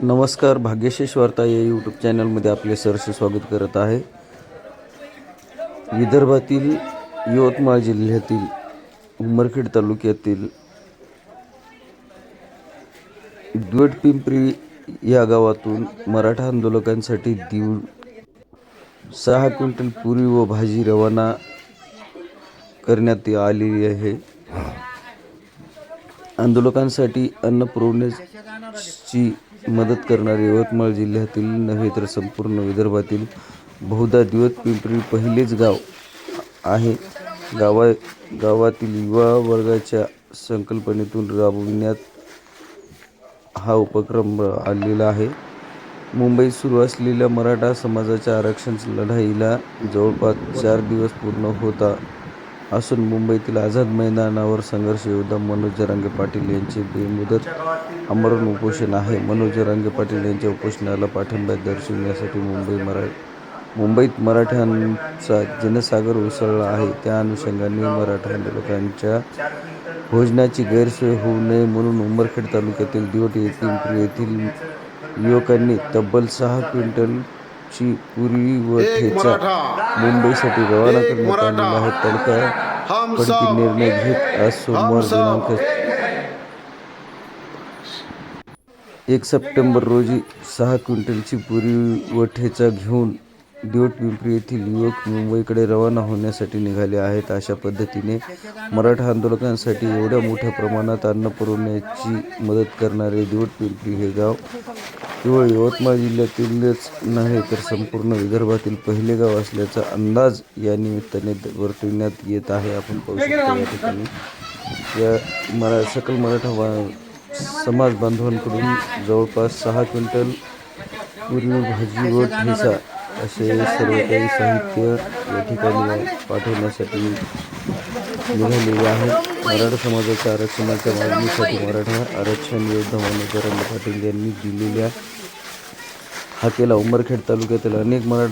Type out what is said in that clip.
नमस्कार भाग्यशेष वार्ता या यूट्यूब चॅनलमध्ये आपले सरसे स्वागत करत आहे. विदर्भातील यवतमाळ जिल्ह्यातील उमरखेड तालुक्यातील पिंपरी या गावातून मराठा आंदोलकांसाठी दीड सहा क्विंटल पुरी व भाजी रवाना करण्यात आलेली आहे. आंदोलकांसाठी अन्न पुरवण्याची मदत करणारे यवतमाळ जिल्ह्यातील नव्हे तर संपूर्ण विदर्भातील बहुधा दिवस पिंपरी पहिलेच गाव आहे. गावा गावातील युवा वर्गाच्या संकल्पनेतून राबविण्यात हा उपक्रम आलेला आहे. मुंबईत सुरू असलेल्या मराठा समाजाच्या आरक्षण लढाईला जवळपास चार दिवस पूर्ण होता. असून मुंबईतील आझाद मैदानावर संघर्ष योद्धा मनोज जरांगे पाटील यांचे बेमुदत आमरण उपोषण आहे. मनोज जरांगे पाटील यांच्या उपोषणाला पाठिंबा दर्शविण्यासाठी मुंबई मरा मुंबईत मराठ्यांचा जनसागर उसळला आहे. त्या अनुषंगाने मराठा आंदोलकांच्या भोजनाची गैरसोय होऊ नये म्हणून उमरखेड तालुक्यातील दिवट येथील येथील युवकांनी तब्बल सहा क्विंटल क्विंटलची पुरी व ठेचा मुंबईसाठी रवाना करण्यात आलेला आहे तडकाफडकी निर्णय घेत आज सोमवार दिनांक एक सप्टेंबर रोजी सहा क्विंटलची पुरी व ठेचा घेऊन दिवटपिंपरी येथील युवक मुंबईकडे रवाना होण्यासाठी निघाले आहेत. अशा पद्धतीने मराठा आंदोलकांसाठी एवढ्या मोठ्या प्रमाणात अन्न पुरवण्याची मदत करणारे दिवटपिंपरी हे गाव केवळ यवतमाळ जिल्ह्यातीलच नव्हे तर संपूर्ण विदर्भातील पहिले गाव असल्याचा अंदाज या निमित्ताने वर्तविण्यात येत आहे. आपण पाहू शकतो या ठिकाणी. या मरा सकल मराठा वा- समाज बांधवांकडून जवळपास सहा क्विंटल पूर्वी भाजी व ठेसा असे सर्व काही साहित्य या ठिकाणी पाठवण्यासाठी निघालेले आहे. मराठा समाजाच्या आरक्षणाच्या मागणीसाठी मराठा आरक्षण योद्धा मनोज पाटील यांनी दिलेल्या हाकेला उमरखेड तालुक्यातील अनेक मराठा